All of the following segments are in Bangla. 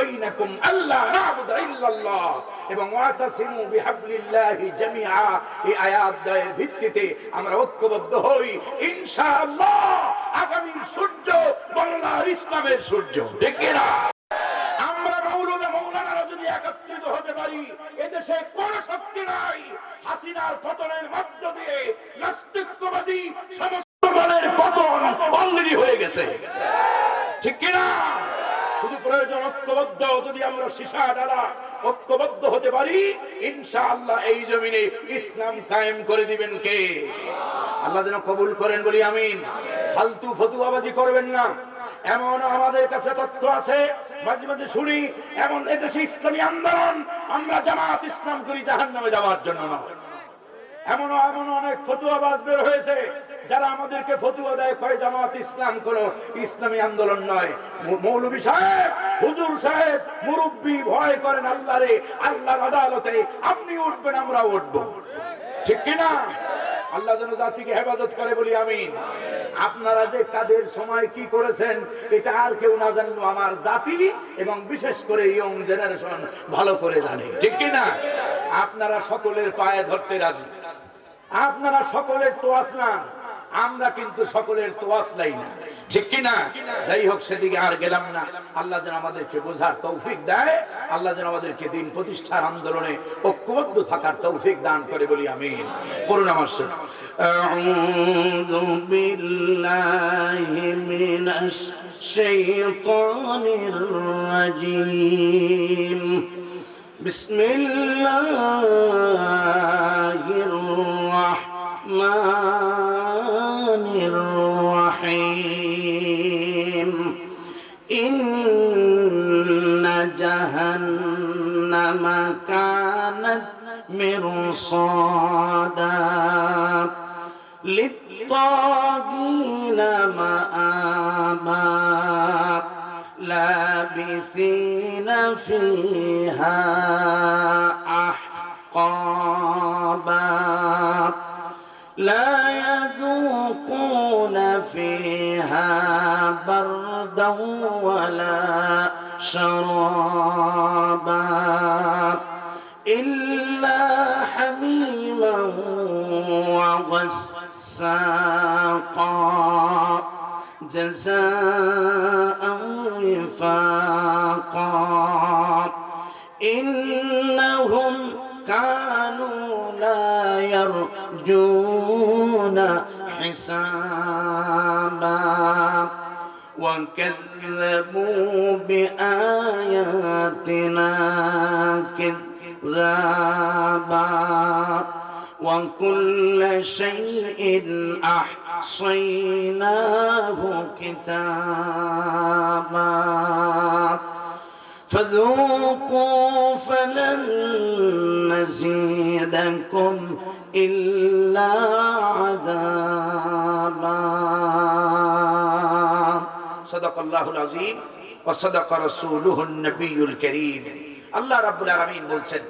বাইনাকুম আল্লাহ না'বুদা ইল্লাল্লাহ। এবং ওয়াতাসিমু বিহাবলিল্লাহি জামিআ। এই আয়াত দ্বয়ের ভিত্তিতে আমরা ঐক্যবদ্ধ হই। ইনশাআল্লাহ আগামীর সূর্য বাংলার ইসলামের সূর্য। ঠিক না আমরা মৌলবে মৌলানারা যদি একত্রিত হতে পারি। এদেশে কোন শক্তি নাই। হাসিনার পতনের মধ্য দিয়ে ঐক্যবদ্ধ, যদি আমরা সীসা দ্বারা ঐক্যবদ্ধ হতে পারি, ইনশাআল্লাহ এই জমিনে ইসলাম কায়েম করে দিবেন কে? আল্লাহ যেন কবুল করেন বলি আমিন। ফালতু ফতুয়াবাজি করবেন না। এমন আমাদের কাছে তথ্য আছে, মাঝে মাঝে শুনি, এমন এদেশে ইসলামী আন্দোলন, আমরা জামাত ইসলাম করি জাহান নামে যাওয়ার জন্য না। এমন এমন অনেক ফতুয়া ফতুয়াবাজ বের হয়েছে। যারা আমাদেরকে ফতুয়া দেয়, কয় জামাত ইসলাম কোন ইসলামী আন্দোলন নয়। মৌ- মৌলভী সাহেব, হুজুর সাহেব, মুরব্বী ভয় করেন আল্লাহরে, আল্লাহর আদালতে, আপনি উঠবেন, আমরা উঠবো। ঠিক কিনা? আল্লাহ যেন জাতিকে হেফাজত করে বলি আমি আপনারা যে কাদের সময় কি করেছেন, এটা আর কেউ না জানলো, আমার জাতি এবং বিশেষ করে ইয়ং জেনারেশন ভালো করে জানে। ঠিক কিনা? আপনারা সকলের পায়ে ধরতে রাজি। আপনারা সকলের তোয়াস না আমরা কিন্তু সকলের তোয়াস নাই না ঠিক কিনা যাই হোক সেদিকে আর গেলাম না আল্লাহ যেন আমাদেরকে বোঝার তৌফিক দেয় আল্লাহ যেন আমাদেরকে দিন প্রতিষ্ঠার আন্দোলনে ঐক্যবদ্ধ থাকার তৌফিক দান করে বলি আমিন করুন আমার সাথে أعوذ بالله من الشيطان الرجيم بسم الله الرحمن الرحيم. إن جهنم كانت مرصادا. للطاغين مآبا. لابثين فيها أحقابا لا يذوقون فيها بردا ولا شرابا إلا حميما وغساقا جزاء وفاقا إنهم كانوا لا يرجون حسابا. وكذبوا بآياتنا كذابا. وكل شيء أحصيناه كتابا. فذوقوا فلن نزيدكم إلا عذابا صدق الله العظيم وصدق رسوله النبي الكريم আল্লাহ রাব্বুল আলামিন বলছেন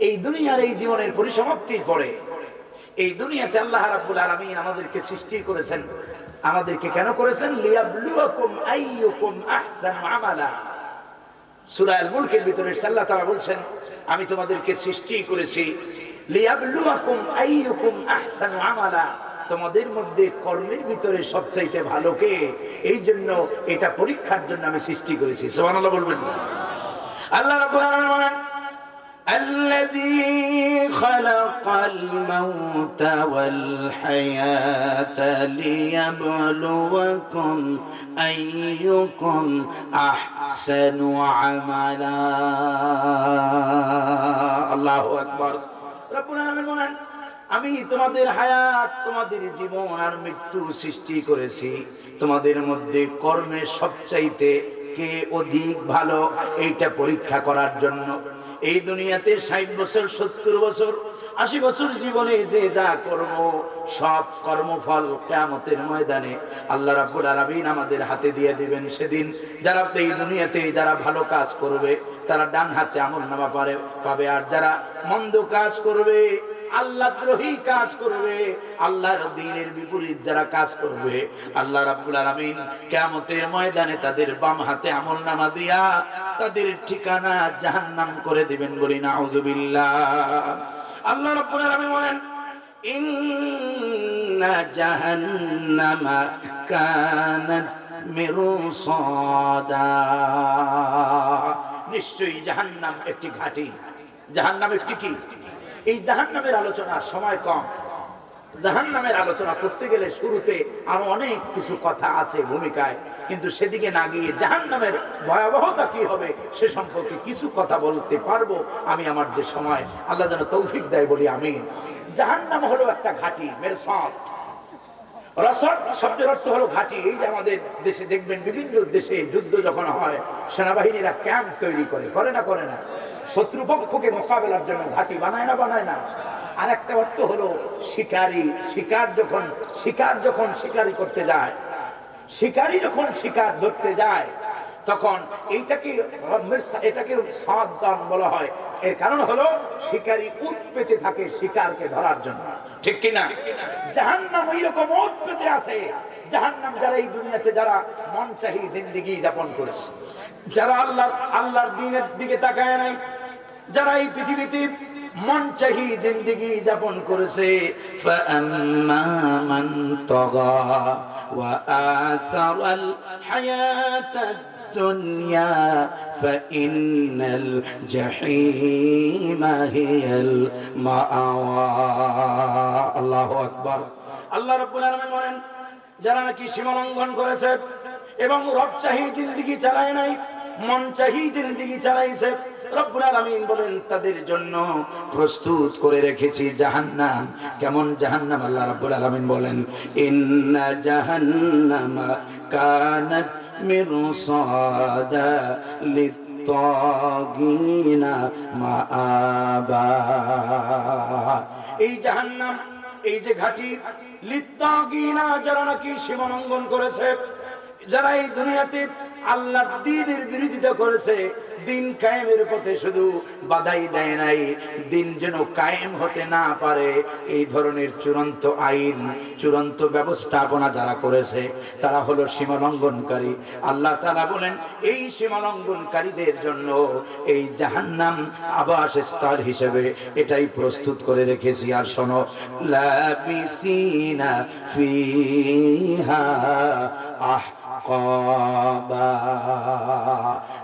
এই দুনিয়ার এই জীবনের পরিসমাপ্তির পরে এই দুনিয়াতে আল্লাহ রাব্বুল আলামিন আমাদেরকে সৃষ্টি করেছেন আমাদেরকে কেন করেছেন লিয়াবলুয়াকুম আইয়ুকুম আহসানু আমালা সূরা আল মুলকের ভিতরে আল্লাহ তাআলা বলছেন আমি তোমাদেরকে সৃষ্টি করেছি লিয়াবলুয়াকুম আইয়ুকুম আহসানু আমালা তোমাদের মধ্যে কর্মের ভিতরে সবচাইতে ভালো কে এই জন্য এটা পরীক্ষার জন্য আমি সৃষ্টি করেছি সুবহানাল্লাহ বলবেন না? আল্লাহ রাব্বুল আলামিন বলেন الذي خلق الموت والحياة ليبلوكم أيكم أحسن عملا আল্লাহু আকবার বলেন, আমি তোমাদের হায়াত, তোমাদের জীবন আর মৃত্যু সৃষ্টি করেছি। তোমাদের মধ্যে কর্মের সবচাইতে কে অধিক ভালো, এইটা পরীক্ষা করার জন্য। এই দুনিয়াতে ষাট বছর, সত্তর বছর আশি বছর জীবনে যে যা কর্ম সব কর্মফল কেয়ামতের ময়দানে আল্লাহ রাব্বুল আলামিন আমাদের হাতে দিয়ে দিবেন। সেদিন যারা এই দুনিয়াতে যারা ভালো কাজ করবে, তারা ডান হাতে আমল নামা পারে, পাবে। আর যারা মন্দ কাজ করবে, আল্লাহ দ্রোহী কাজ করবে, আল্লাহর দিনের বিপরীত যারা কাজ করবে, আল্লাহ রাব্বুল আলামিন কিয়ামতের ময়দানে তাদের বাম হাতে আমল নামা দিয়া তাদের ঠিকানা জাহান্নাম করে দিবেন বলি নাউযুবিল্লাহ আল্লাহ রাব্বুল আলামিন বলেন, ইন্না জাহান্নামা কানাত মিরসাদা। নিশ্চয়ই জাহান্নাম একটি ঘাঁটি। জাহান্নাম একটি কি? এই জাহান্নামের আলোচনা সময় কম। জাহান্নামের আলোচনা করতে গেলে শুরুতে আরও অনেক কিছু কথা আছে ভূমিকায়। কিন্তু সেদিকে না গিয়ে জাহান্নামের ভয়াবহতা কি হবে, সে সম্পর্কে কিছু কথা বলতে পারব আমি আমার যে সময়। আল্লাহ যেন তৌফিক দেয় বলি, আমিন। জাহান্নাম হলো একটা ঘাঁটি মেরে সাথ রসদ শব্দের অর্থ হলো ঘাঁটি। এই যে আমাদের দেশে দেখবেন, বিভিন্ন দেশে যুদ্ধ যখন হয়, সেনাবাহিনীরা ক্যাম্প তৈরি করে করে না করে না। শত্রুপক্ষকে মোকাবেলার জন্য ঘাঁটি বানায় না বানায় না। আর একটা অর্থ হলো শিকারী। শিকার যখন শিকার যখন শিকারি করতে যায় শিকারী যখন শিকার ধরতে যায়, তখন এইটাকে এটাকে সাবধান বলা হয়। এর কারণ হলো শিকারী উৎ পেতে থাকে শিকারকে ধরার জন্য। ঠিক কিনা জাহান্নাম ওই রকম উৎ পেতে আছে জাহান্নাম যারা এই দুনিয়াতে যারা মন চাহি জিন্দিগি যাপন করেছে। যারা আল্লাহ আল্লাহর দিনের দিকে তাকায় নাই, যারা এই পৃথিবীতে মন চাহি জিন্দিগি যাপন করেছে فأما من طغى وآثر الحياة الدنيا فإن الجحيم هي المأوى الله أكبر আল্লাহ রাব্বুল আলামিন বলেন যারা নাকি সীমা লঙ্ঘন করেছে এবং রব চাহি জিন্দিগি চালায় নাই মন চাহি জিন্দিগি চালাইছে রব্বুল আলামিন বলেন, তাদের জন্য প্রস্তুত করে রেখেছি জাহান্নাম। কেমন জাহান্নাম? আল্লাহ রাব্বুল আলামিন বলেন, ইন্না জাহান্নাম কানাত মিরসাদা মাআবা। এই জাহান্নাম, এই যে ঘাটি, লিত্তাগিনা যারা নাকি সীমা করেছে, যারা এই দুনিয়াতে আল্লাহর দিনের বিরোধিতা করেছে। দিন কায়েমের পথে শুধু বাধাই দেয় নাই। দিন যেন কায়েম হতে না পারে, এই ধরনের চূড়ান্ত আইন, চূড়ান্ত ব্যবস্থাপনা যারা করেছে, তারা হলো সীমালঙ্ঘনকারী। আল্লাহ তারা বলেন, এই সীমালঙ্ঘনকারীদের জন্য এই জাহান্নাম আবাস স্তর হিসেবে এটাই প্রস্তুত করে রেখেছি। আর শোনো, লাবিসিনা ফিহা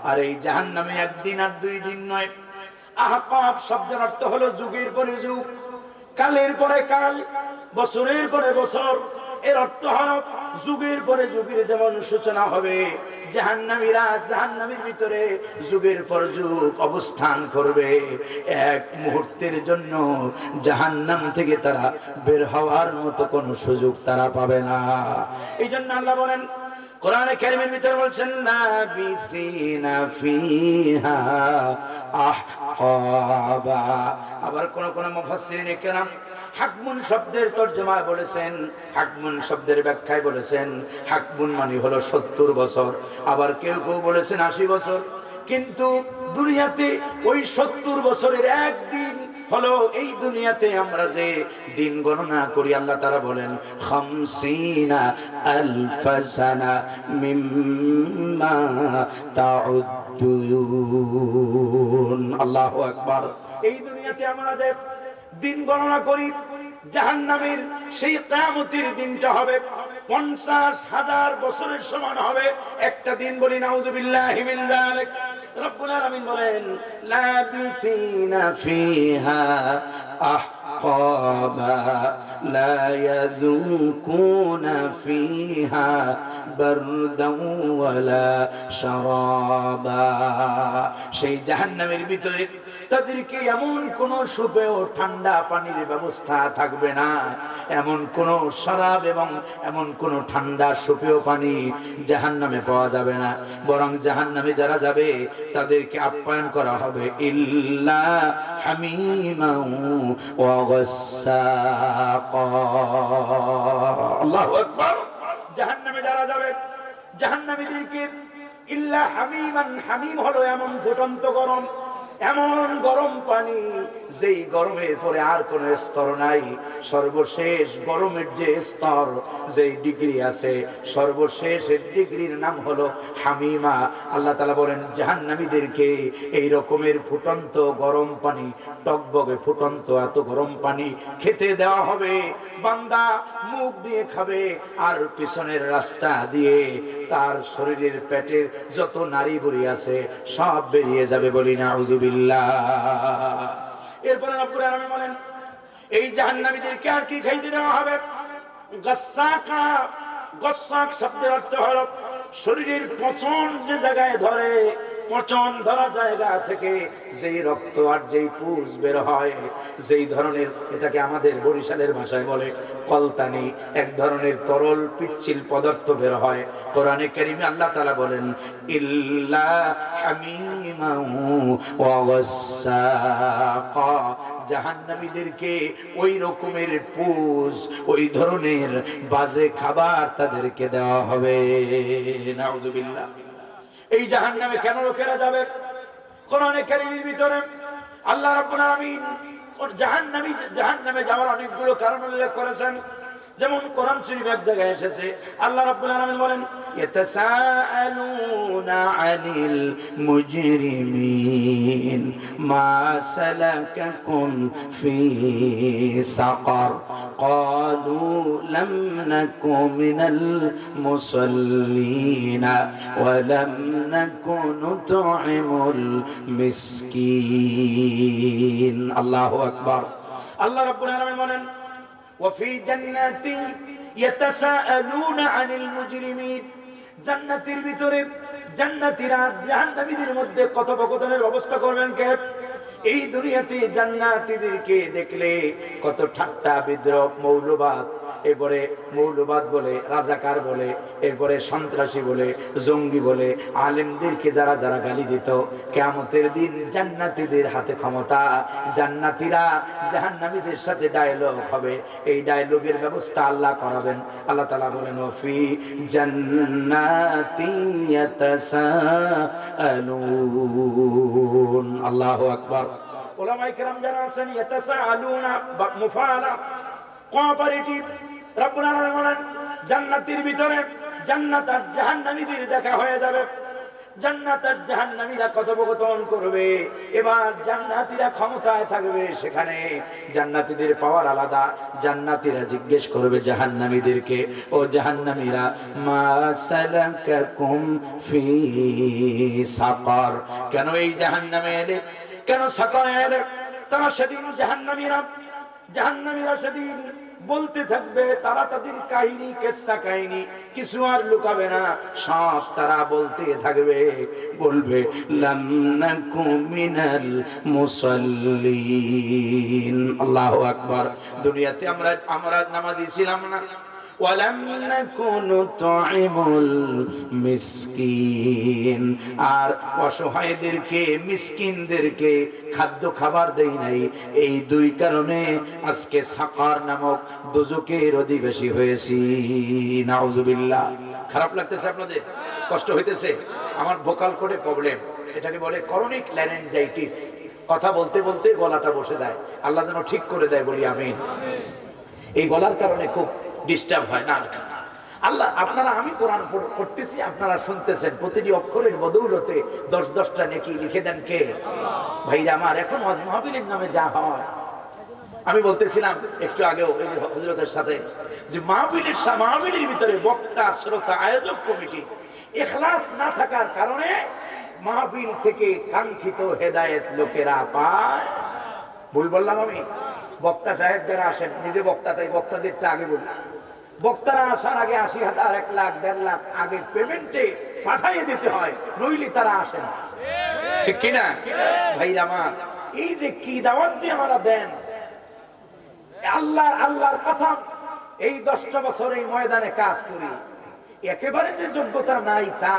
আর এই জাহান নামে একদিন আর দুই দিন নয়। আহকাব শব্দের অর্থ হলো যুগের পরে যুগ, কালের পরে কাল, বছরের পরে বছর। এর অর্থ হলো যুগের পরে যুগের যেমন সূচনা হবে, জাহান্নামীরা জাহান্নামীর ভিতরে যুগের পর যুগ অবস্থান করবে। এক মুহূর্তের জন্য জাহান্নাম থেকে তারা বের হওয়ার মতো কোনো সুযোগ তারা পাবে না। এই জন্য আল্লাহ বলেন কোরআনে কারিমের ভিতরে বলছেন লাবিসিনা ফিহা আহকাবা। আবার কোন কোন মুফাসসিরিন কেরাম হাকমুন শব্দের তর্জমায় বলেছেন, হাকমুন শব্দের ব্যাখ্যায় বলেছেন, হাকমুন মানে হলো সত্তর বছর। আবার কেউ কেউ বলেছেন আশি বছর। কিন্তু দুনিয়াতে ওই সত্তর বছরের একদিন হলো এই দুনিয়াতে আমরা যে দিন গণনা করি, আল্লাহ তারা বলেন, খামসিনা আলফাসানা মিম্মা আকবার। এই দুনিয়াতে আমরা যে দিন গণনা করি, জাহান্নামের সেই কিয়ামতের দিনটা হবে পঞ্চাশ হাজার বছরের সমান হবে। একটা দিন বলি, নাউজুবিল্লাহি রব্বুল আলামিন বলেন, লাবিসিনা ফিহা আহকাবা লা ইয়াযুকুনা ফিহা বারদান ওয়ালা শারাবা। সেই জাহান্নামের ভিতরে তাদেরকে এমন কোন সুপেয় ঠান্ডা পানির ব্যবস্থা থাকবে না। এমন কোন শরাব এবং এমন কোন ঠান্ডা সুপেয় পানি জাহান্নামে পাওয়া যাবে না। বরং জাহান্নামে যারা যাবে তাদেরকে আপ্যায়ন করা হবে। ইল্লা জাহান্নামে যারা যাবে জাহান্নামীদেরকে ইল্লা হামিমান হামিম হলো এমন ফুটন্ত গরম। এমন গরম পানি যেই গরমের পরে আর কোন স্তর নাই। সর্বশেষ গরমের যে স্তর যেই ডিগ্রি আছে সর্বশেষ ডিগ্রির নাম হলো হামিমা। আল্লাহ তালা বলেন, জাহান্নামীদেরকে এই রকমের ফুটন্ত গরম পানি, টকবগে ফুটন্ত এত গরম পানি খেতে দেওয়া হবে। বান্দা মুখ দিয়ে খাবে আর পিছনের রাস্তা দিয়ে তার শরীরের পেটের যত নারী বুড়ি আছে সব বেরিয়ে যাবে বলি না উজুবিল্লাহ এরপরে রব্বুল আলামিন বলেন, এই জাহান্নামীদেরকে আর কি খাইতে দেওয়া হবে? গাসাকা। গসাক শব্দের অর্থ হলো শরীরের পচন যে জায়গায় ধরে পচন ধরা জায়গা থেকে যেই রক্ত আর যেই পুষ বের হয়, যেই ধরনের এটাকে আমাদের বরিশালের ভাষায় বলে কলতানি, এক ধরনের তরল পিচ্ছিল পদার্থ বের হয়। কোরআনে কারিমে আল্লাহ তালা বলেন, ইল্লা ওই রকমের পুজ ওই ধরনের বাজে খাবার তাদেরকে দেওয়া হবে। নাউজুবিল্লাহ। এই জাহান নামে কেন লোকেরা যাবে? কোরআনে কারীমের ভিতরে আল্লাহ রাব্বুল আলামিন জাহান্নামী জাহান্নামে যাওয়ার অনেকগুলো কারণ উল্লেখ করেছেন। যেমন কোরআন শরীফ এক জায়গায় এসেছে আল্লাহ রাব্বুল আলামিন বলেন ইয়াতাসাআলুনা আনিল মুজরিমিন মা সালাকাকুম ফি সাকার قالوا لم نكن من المصلين ولم نكن نطعم المسكين الله أكبر الله ربنا العالمين বলেন وفي جنات يتساءلون عن المجرمين জান্নাতের ভিতরে জান্নাতীরা জাহান্নামীদের মধ্যে কথোপকথনের ব্যবস্থা করবেন কে এই দুনিয়াতে জান্নাতীদেরকে দেখলে কত ঠাট্টা বিদ্রোহ মৌলবাদ এরপরে মৌলবাদ বলে, রাজাকার বলে, এরপরে সন্ত্রাসী বলে, জঙ্গি বলে, আলেমদেরকে যারা যারা গালি দিত কেমতের দিন জান্নাতীদের হাতে ক্ষমতা। জান্নাতীরা জাহান্নামীদের সাথে ডায়লগ হবে। এই ডায়লগের ব্যবস্থা আল্লাহ করাবেন। আল্লাহ তালা বলেন, ওফি জান্নাতি ইয়াতাসাআলুন। আল্লাহু আকবার। ওলামায়ে কেরাম যারা আছেন, ইয়াতাসাআলুনা বা মুফাআলা কোঅপারেটিভ জান্নাতের ভিতরে জান্নাত আর জাহান্নামীদের দেখা হয়ে যাবে। জান্নাত আর জাহান্নামীরা কথোপকথন করবে। এবার জান্নাতীরা ক্ষমতায় থাকবে সেখানে। জান্নাতীদের পাওয়ার আলাদা। জান্নাতীরা জিজ্ঞেস করবে জাহান্নামীদেরকে, ও জাহান্নামীরা, মা সালাকাকুম ফি সাকার, কেন এই জাহান্নামে এলে? কেন সাকারে এলে? তারা সেদিন জাহান্নামীরা জাহান্নামীরা সেদিন বলতে থাকবে, তারা তাদের কাহিনী, কেসা কাহিনী, কিছু আর লুকাবে না। সব তারা বলতে থাকবে, বলবে মুসাল্লিন। আল্লাহু আকবার। দুনিয়াতে আমরা আমরা নামাজি ছিলাম না। ওয়ালাম নাকুনু তুইমুল আর অসহায়দেরকে, মিসকিনদেরকে খাদ্য খাবার দেই নাই। এই দুই কারণে আজকে সাকার নামক দোজকের অধিবাসী হয়েছি। নাউজুবিল্লাহ। খারাপ লাগতেছে আপনাদের? কষ্ট হইতেছে? আমার ভোকাল করে প্রবলেম। এটাকে বলে করনিক ল্যারেঞ্জাইটিস কথা বলতে বলতে গলাটা বসে যায়। আল্লাহ যেন ঠিক করে দেয় বলি আমি এই গলার কারণে খুব ডিস্টার্ব হয় না। আল্লাহ, আপনারা, আমি কোরআন পড়তেছি, আপনারা শুনতেছেন। প্রতিটি অক্ষরের বদৌলতে দশ দশটা নেকি লিখে দেন কে? ভাইরা আমার, এখন হজ নামে যা হয়। আমি বলতেছিলাম একটু আগেও হজরতের সাথে, যে মাহবিলের মাহবিলের ভিতরে বক্তা, শ্রোতা, আয়োজক কমিটি, এখলাস না থাকার কারণে মাহবিল থেকে কাঙ্ক্ষিত হেদায়েত লোকেরা পায়। ভুল বললাম আমি। বক্তা সাহেব যারা আসেন, নিজে বক্তা, তাই বক্তাদেরটা আগে বলি। বক্তারা আসার আগে আশি হাজার এক লাখ দেড় লাখ আগে পেমেন্টে পাঠাইয়ে দিতে হয় নইলে তারা আসে না। ঠিক কিনা ভাই আমার এই যে কি দাওয়াত যে আমরা দেন আল্লাহ আল্লাহর কাসাম এই দশটা বছর এই ময়দানে কাজ করি একেবারে যে যোগ্যতা নাই তা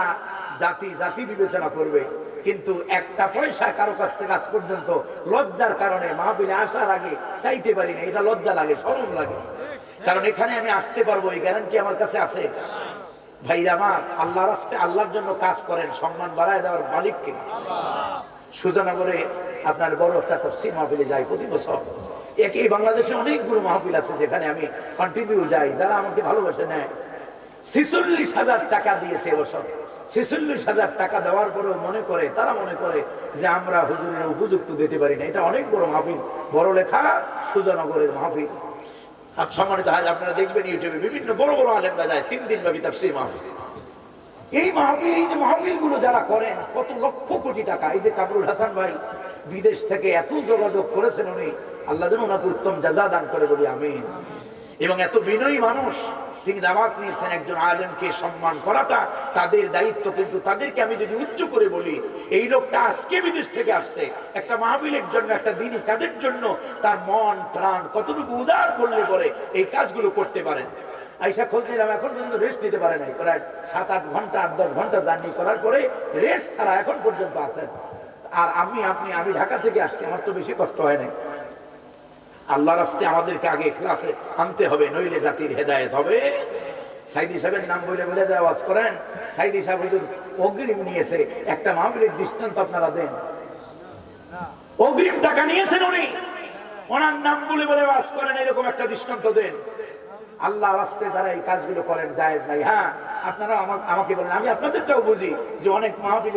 জাতি জাতি বিবেচনা করবে। কিন্তু একটা পয়সা কারও কাছ থেকে আজ পর্যন্ত লজ্জার কারণে মাহবিলে আসার আগে চাইতে পারি না। এটা লজ্জা লাগে সরম লাগে। কারণ এখানে আমি আসতে পারব, এই গ্যারান্টি আমার কাছে আছে। ভাইরা আমার আল্লাহ রাস্তায় আল্লাহর জন্য কাজ করেন, সম্মান বাড়ায় দেওয়ার মালিককে। সুজানগরে আপনার বড় একটা তফসির মাহফিলে যাই প্রতি বছর। একই বাংলাদেশে অনেকগুলো মাহফিল আছে যেখানে আমি কন্টিনিউ যাই। যারা আমাকে ভালোবাসে নেয়। ছিচল্লিশ হাজার টাকা দিয়েছে এবছর ছেচল্লিশ হাজার টাকা দেওয়ার পরেও মনে করে, তারা মনে করে যে আমরা হুজুরের উপযুক্ত দিতে পারি না। এটা অনেক বড় মাহফিল। বড় লেখা, সুজনগরের মাহফিল। সম্মানিত হাজ, আপনারা দেখবেন ইউটিউবে বিভিন্ন বড় বড় আলেমরা যায়, তিন দিন ব্যাপী তাফসীর মাহফিল। এই মাহফিল, এই যে মাহফিলগুলো যারা করেন, কত লক্ষ কোটি টাকা। এই যে কামরুল হাসান ভাই বিদেশ থেকে এত যোগাযোগ করেছেন উনি, আল্লাহ যেন ওনাকে উত্তম যাজা দান করে বলি আমি এবং এত বিনয়ী মানুষ তিনি দাওয়াত নিয়েছেন একজন আলেমকে সম্মান করাটা, তাদের দায়িত্ব, কিন্তু তাদেরকে আমি যদি উচ্চ করে বলি, এই লোকটা আজকে বিদেশ থেকে আসছে। একটা মাহফিলের জন্য, একটা দিনই কাজের জন্য তার মন, প্রাণ কতটুকু উদার করলে পরে এই কাজগুলো করতে পারেন। আইসা খোঁজ নিলাম, এখন পর্যন্ত রেস্ট নিতে পারে নাই। প্রায় সাত আট ঘণ্টা আট দশ ঘণ্টা জার্নি করার পরে রেস্ট ছাড়া এখন পর্যন্ত আছেন। আর আমি, আপনি, আমি ঢাকা থেকে আসছি, আমার তো বেশি কষ্ট হয় নাই। আল্লাহ রাস্তে আমাদেরকে আগে ক্লাসে আনতে হবে, নইলে জাতির হেদায়েত হবে। সাইদি সাহেবের নাম বলে বলে যে আওয়াজ করেন, সাইদি সাহেব অগ্রিম নিয়েছে, একটা মাহফিলের দৃষ্টান্ত আপনারা দেন। অগ্রিম টাকা নিয়েছেন উনি। ওনার নাম বলে বলে আওয়াজ করেন, এরকম একটা দৃষ্টান্ত দেন। আল্লাহ রাস্তে যারা এই কাজগুলো করেন, জায়েজ নাই। হ্যাঁ আপনারা আমাকে বলেন, আমি আপনাদেরটাও বুঝি যে অনেক মাহফিল